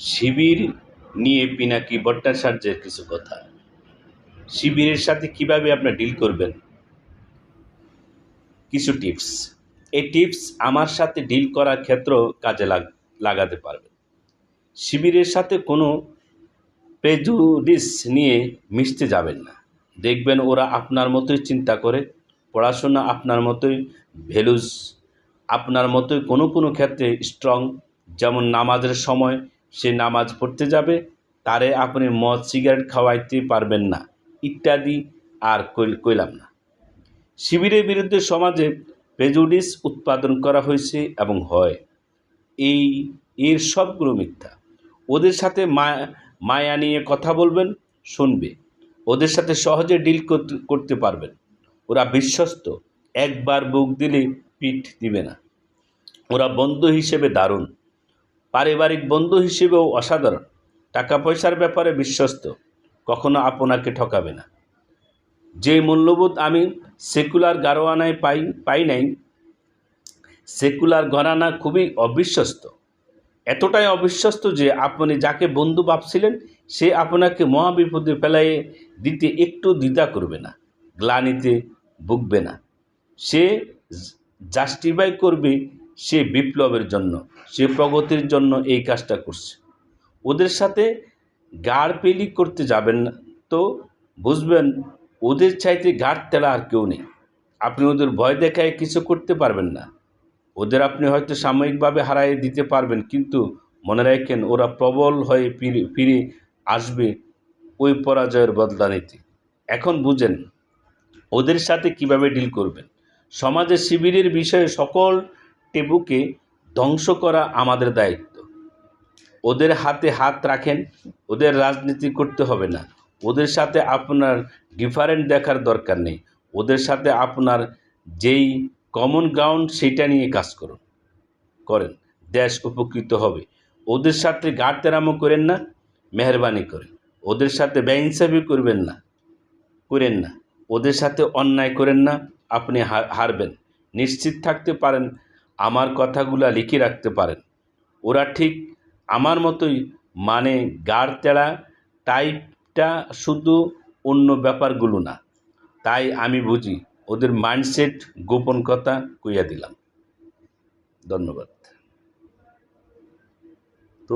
শিবির নিয়ে পিনাকি ভট্টাচার্যের কিছু কথা। শিবিরের সাথে কীভাবে আপনার ডিল করবেন? কিছু টিপস এই টিপস আমার সাথে ডিল করার ক্ষেত্রেও কাজে লাগ- লাগাতে পারবেন শিবিরের সাথে কোনো প্রেজুডিস নিয়ে মিশতে যাবেন না। দেখবেন ওরা আপনার মতোই চিন্তা করে, পড়াশোনা আপনার মতোই ভ্যালুজ আপনার মতোই কোনো কোনো ক্ষেত্রে স্ট্রং যেমন নামাজের সময় সে নামাজ পড়তে যাবে, তারে আপনি মদ, সিগারেট খাওয়াইতে পারবেন না, ইত্যাদি আর কইল- কইলাম না। শিবিরের বিরুদ্ধে সমাজে প্রেজুডিস উৎপাদন করা হয়েছে এবং হয়। এই, এর সবগুলো মিথ্যা। ওদের সাথে মায়া নিয়ে কথা বলবেন, শুনবে। ওদের সাথে সহজে ডিল করতে পারবেন। ওরা বিশ্বস্ত, একবার বুক দিলে পিঠ দিবে না। ওরা বন্ধু হিসেবে দারুণ। পারিবারিক বন্ধু হিসেবেও অসাধারণ। টাকা পয়সার ব্যাপারে বিশ্বস্ত, কখনো আপনাকে ঠকাবে না। যে মূল্যবোধ আমি সেকুলার গারোয়ানায় পাই পাই নাই, সেকুলার ঘরানা খুবই অবিশ্বস্ত। এতটাই অবিশ্বস্ত যে আপনি যাকে বন্ধু ভাবছিলেন, সে আপনাকে মহাবিপদে ফেলাইয়ে দিতে একটু দ্বিধা করবে না, গ্লানিতে ভুগবে না। সে জাস্টিফাই করবে সে বিপ্লবের জন্য, সে প্রগতির জন্য এই কাজটা করছে। ওদের সাথে গাড় পেলি করতে যাবেন না তো বুঝবেন, ওদের চাইতে গাড় তেলা আর কেউ নেই। আপনি ওদের ভয় দেখায় কিছু করতে পারবেন না। ওদের আপনি হয়তো সাময়িকভাবে হারাই দিতে পারবেন, কিন্তু মনে রাখেন ওরা প্রবল হয়ে ফিরে ফিরে আসবে ওই পরাজয়ের বদলা নিতে এখন বুঝেন, ওদের সাথে কীভাবে ডিল করবেন? সমাজে শিবিরের বিষয়ে সকল টেবুকে ধ্বংস করা আমাদের দায়িত্ব। ওদের হাতে হাত রাখেন, ওদের রাজনীতি করতে হবে না। ওদের সাথে আপনার ডিফারেন্ট দেখার দরকার নেই। ওদের সাথে আপনার যেই কমন গ্রাউন্ড সেটা নিয়ে কাজ করুন, করেন, দেশ উপকৃত হবে। ওদের সাথে গাড় তেরামো করেন না, মেহরবানি করেন। ওদের সাথে বেইনসাফি করবেন না, করেন না। ওদের সাথে অন্যায় করেন না, আপনি হারবেন। নিশ্চিত থাকতে পারেন আমার কথাগুলা লিখে রাখতে পারেন। ওরা ঠিক আমার মতোই মানে গাড় তেড়া টাইপটা শুধু অন্য ব্যাপারগুলো না। তাই আমি বুঝি ওদের মাইন্ডসেট গোপন কথা কইয়া দিলাম। ধন্যবাদ। তো